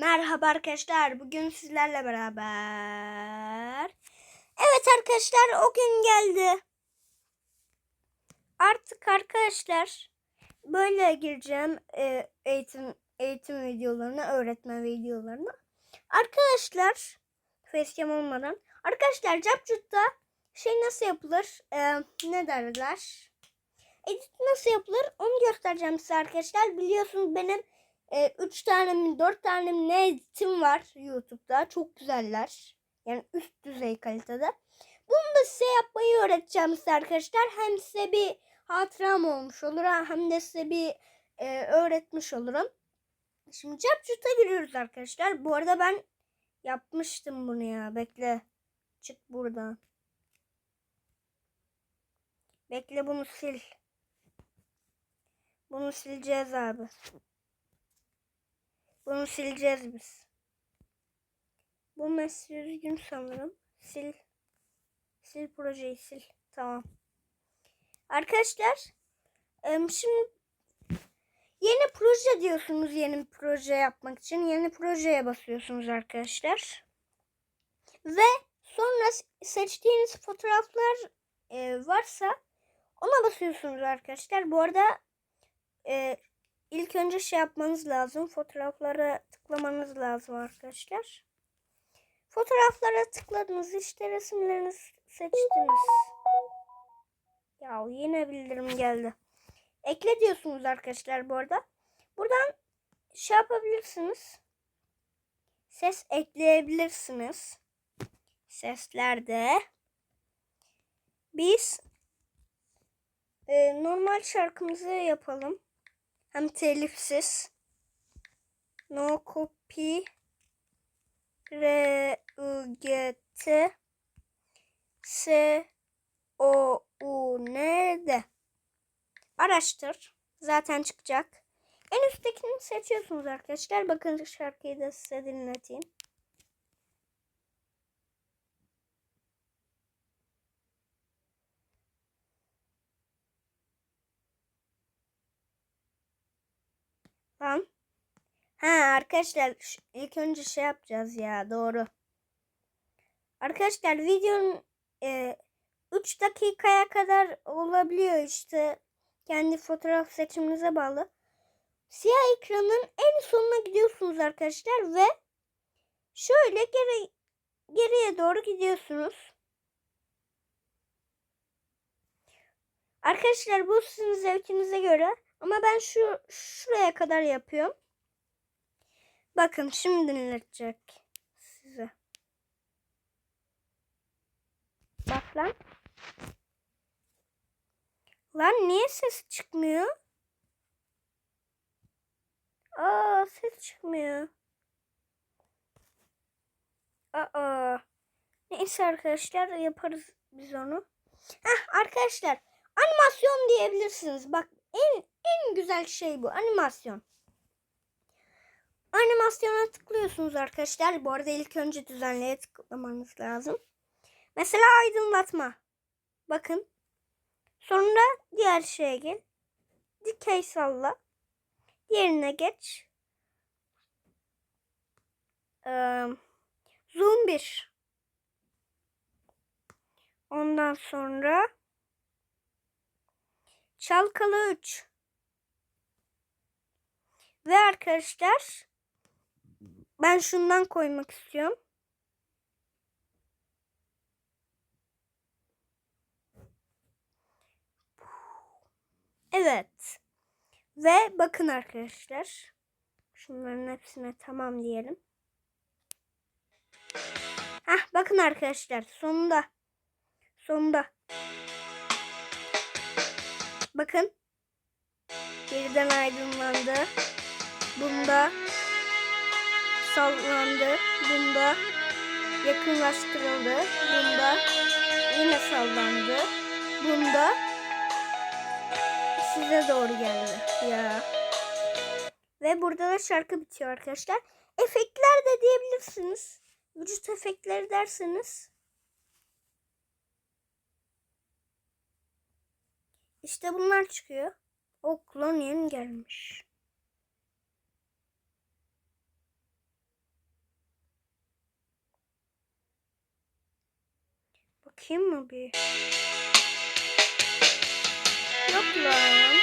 Merhaba arkadaşlar. Bugün sizlerle beraber. Evet arkadaşlar o gün geldi. Artık arkadaşlar böyle gireceğim e, eğitim eğitim videolarına, öğretmen videolarına. Arkadaşlar facecam olmadan. Arkadaşlar Capcut'ta şey nasıl yapılır? E, ne derler? Edit nasıl yapılır? Onu göstereceğim size arkadaşlar. Biliyorsunuz benim 3 tane mi 4 tane mi ne editim var YouTube'da. Çok güzeller. Yani üst düzey kalitede. Bunu da size yapmayı öğreteceğim size arkadaşlar. Hem size bir hatıram olmuş olur hem de size bir e, öğretmiş olurum. Şimdi CapCut'a giriyoruz arkadaşlar. Bu arada ben yapmıştım bunu ya. Bekle. Çık buradan. Bekle bunu sil. Bunu sileceğiz abi. Bunu sileceğiz biz. Bu mesaj gün sanırım. Sil. Sil projeyi sil. Tamam. Arkadaşlar şimdi yeni proje diyorsunuz yeni proje yapmak için. Yeni projeye basıyorsunuz arkadaşlar. Ve sonra seçtiğiniz fotoğraflar varsa ona basıyorsunuz arkadaşlar. Bu arada e, ilk önce şey yapmanız lazım. Fotoğraflara tıklamanız lazım arkadaşlar. Fotoğraflara tıkladınız. işte resimlerinizi seçtiniz. Ya yine bildirim geldi. Ekle diyorsunuz arkadaşlar bu arada. Buradan şey yapabilirsiniz. Ses ekleyebilirsiniz. Seslerde. Biz e, normal şarkımızı yapalım. Hem telifsiz. No copy R I G T S O U N D Araştır. Zaten çıkacak. En üsttekini seçiyorsunuz arkadaşlar. Bakın şarkıyı da size dinleteyim. Tamam. Ha arkadaşlar ilk önce şey yapacağız ya doğru. Arkadaşlar videonun e, 3 dakikaya kadar olabiliyor işte. Kendi fotoğraf seçiminize bağlı. Siyah ekranın en sonuna gidiyorsunuz arkadaşlar ve şöyle geri, geriye doğru gidiyorsunuz. Arkadaşlar bu sizin zevkinize göre. Ama ben şu şuraya kadar yapıyorum. Bakın şimdi dinletecek size. Bak lan. Lan niye ses çıkmıyor? Aa ses çıkmıyor. Aa. Neyse arkadaşlar yaparız biz onu. Heh arkadaşlar animasyon diyebilirsiniz. Bak en en güzel şey bu animasyon. Animasyona tıklıyorsunuz arkadaşlar. Bu arada ilk önce düzenleye tıklamanız lazım. Mesela aydınlatma. Bakın. Sonra diğer şeye gel. Dikey salla. Diğerine geç. Ee, zoom 1. Ondan sonra Çalkalı 3. Ve arkadaşlar ben şundan koymak istiyorum. Evet. Ve bakın arkadaşlar. Şunların hepsine tamam diyelim. Hah bakın arkadaşlar sonunda. Sonunda. Bakın. Geriden aydınlandı. Bunda sallandı. Bunda yakınlaştırıldı. Bunda yine sallandı. Bunda size doğru geldi. Ya. Ve burada da şarkı bitiyor arkadaşlar. Efektler de diyebilirsiniz. Vücut efektleri derseniz İşte bunlar çıkıyor. O klon yeni gelmiş. Bakayım mı bir? Yok lan.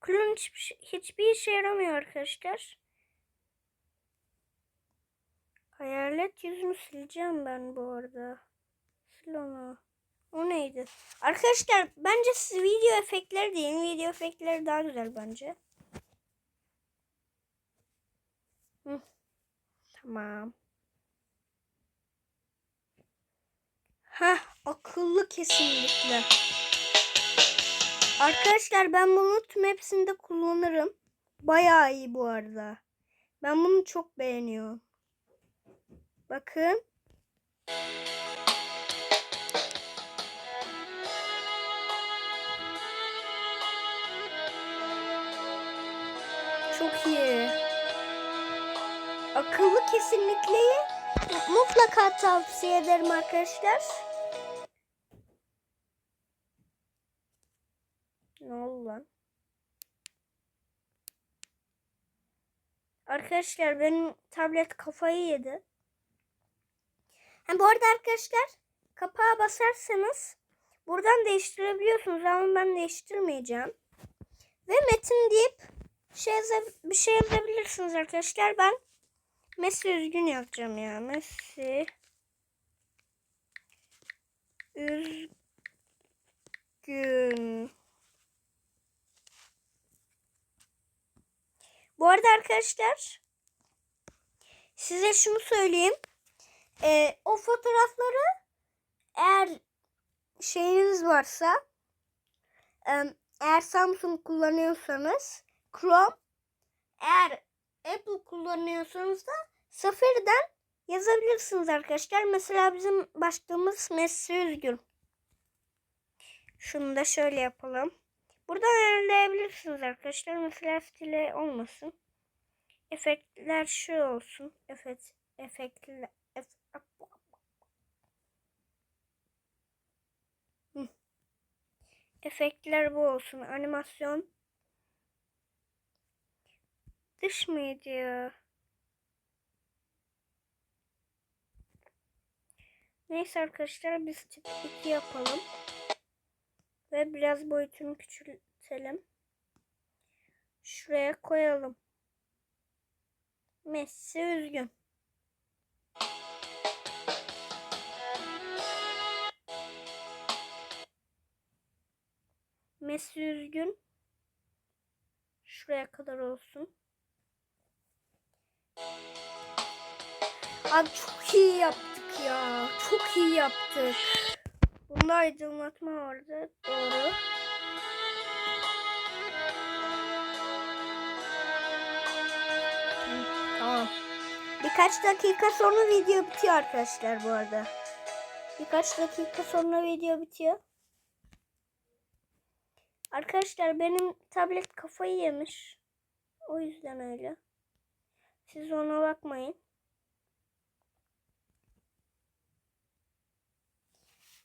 Klon hiçbir, şey- hiçbir işe yaramıyor arkadaşlar. Hayalet yüzünü sileceğim ben bu arada. Sil onu. O neydi? Arkadaşlar bence video efektleri deyin. Video efektleri daha güzel bence. Tamam. Ha, akıllı kesinlikle. Arkadaşlar ben bunu tüm hepsinde kullanırım. Bayağı iyi bu arada. Ben bunu çok beğeniyorum. Bakın. Çok iyi. Akıllı kesinlikle mutlaka tavsiye ederim arkadaşlar. Ne oldu lan? Arkadaşlar benim tablet kafayı yedi. Ha, bu arada arkadaşlar kapağa basarsanız buradan değiştirebiliyorsunuz ama ben değiştirmeyeceğim. Ve metin deyip şey bir şey yazabilirsiniz arkadaşlar. Ben Messi üzgün yazacağım ya. Messi üzgün. Bu arada arkadaşlar size şunu söyleyeyim. Ee, o fotoğrafları eğer şeyiniz varsa eğer Samsung kullanıyorsanız Chrome eğer Apple kullanıyorsanız da Safari'den yazabilirsiniz arkadaşlar. Mesela bizim başlığımız Messi Üzgün. Şunu da şöyle yapalım. Buradan ayarlayabilirsiniz arkadaşlar. Mesela stile olmasın. Efektler şu olsun. Efekt, efektler. Ef. Efektler bu olsun. Animasyon. Dış medya. Neyse arkadaşlar biz tip 2 yapalım. Ve biraz boyutunu küçültelim. Şuraya koyalım. Messi üzgün. Messi üzgün. Şuraya kadar olsun. Abi çok iyi yaptık ya. Çok iyi yaptık. Bunda aydınlatma vardı. Doğru. Tamam. Birkaç dakika sonra video bitiyor arkadaşlar bu arada. Birkaç dakika sonra video bitiyor. Arkadaşlar benim tablet kafayı yemiş. O yüzden öyle. Siz ona bakmayın.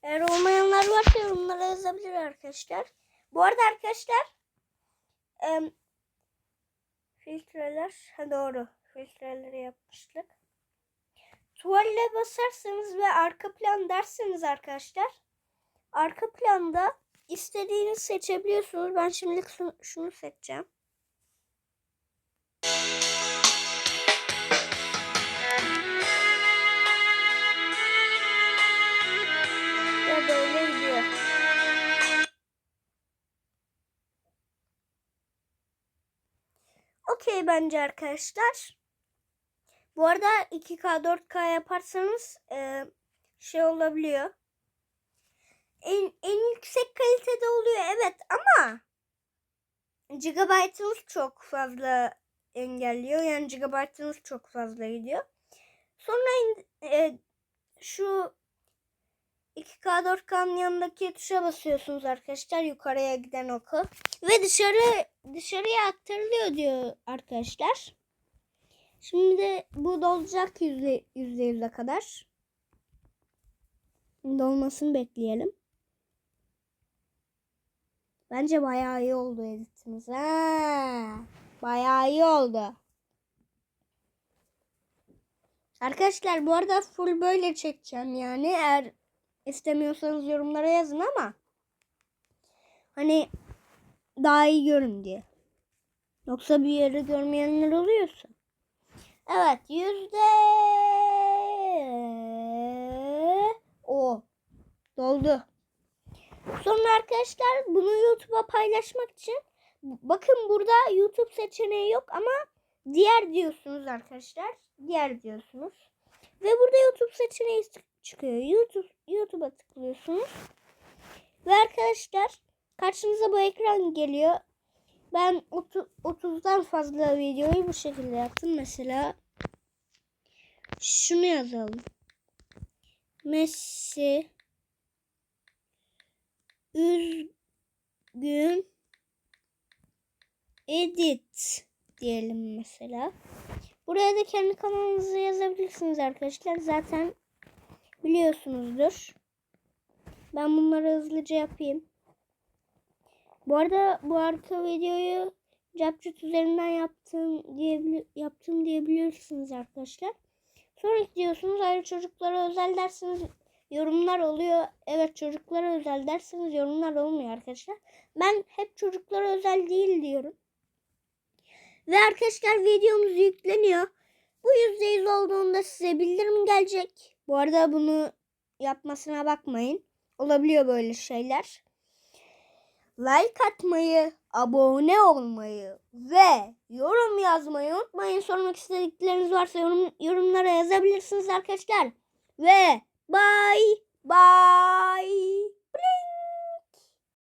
Eğer olmayanlar varsa yorumlara yazabilir arkadaşlar. Bu arada arkadaşlar em, filtreler ha doğru filtreleri yapmıştık. Tuvale basarsanız ve arka plan derseniz arkadaşlar arka planda istediğinizi seçebiliyorsunuz. Ben şimdilik şunu seçeceğim. Okey bence arkadaşlar. Bu arada 2K 4K yaparsanız e, şey olabiliyor. En, en yüksek kalitede oluyor evet ama gigabaytınız çok fazla engelliyor. Yani gigabaytınız çok fazla gidiyor. Sonra e, şu 2K 4K'nın yanındaki tuşa basıyorsunuz arkadaşlar. Yukarıya giden oku. Ve dışarı dışarıya aktarılıyor diyor arkadaşlar. Şimdi bu dolacak yüzde yüzde yüze kadar. Dolmasını bekleyelim. Bence bayağı iyi oldu editimiz. Ha, bayağı iyi oldu. Arkadaşlar bu arada full böyle çekeceğim yani. Eğer istemiyorsanız yorumlara yazın ama hani daha iyi görün diye. Yoksa bir yeri görmeyenler oluyorsa. Evet yüzde o doldu. Sonra arkadaşlar bunu YouTube'a paylaşmak için bakın burada YouTube seçeneği yok ama diğer diyorsunuz arkadaşlar. Diğer diyorsunuz. Ve burada YouTube seçeneği çıkıyor. YouTube YouTube'a tıklıyorsunuz. Ve arkadaşlar karşınıza bu ekran geliyor. Ben 30, 30'dan fazla videoyu bu şekilde yaptım. Mesela şunu yazalım. Messi üzgün edit diyelim mesela. Buraya da kendi kanalınızı yazabilirsiniz arkadaşlar. Zaten biliyorsunuzdur. Ben bunları hızlıca yapayım. Bu arada bu arka videoyu CapCut üzerinden yaptım diye yaptım diyebilirsiniz arkadaşlar. Sonra diyorsunuz ayrı çocuklara özel dersiniz yorumlar oluyor. Evet çocuklara özel derseniz yorumlar olmuyor arkadaşlar. Ben hep çocuklara özel değil diyorum. Ve arkadaşlar videomuz yükleniyor. Bu %100 olduğunda size bildirim gelecek. Bu arada bunu yapmasına bakmayın. Olabiliyor böyle şeyler. Like atmayı, abone olmayı ve yorum yazmayı unutmayın. Sormak istedikleriniz varsa yorum, yorumlara yazabilirsiniz arkadaşlar. Ve bye bye. Bling.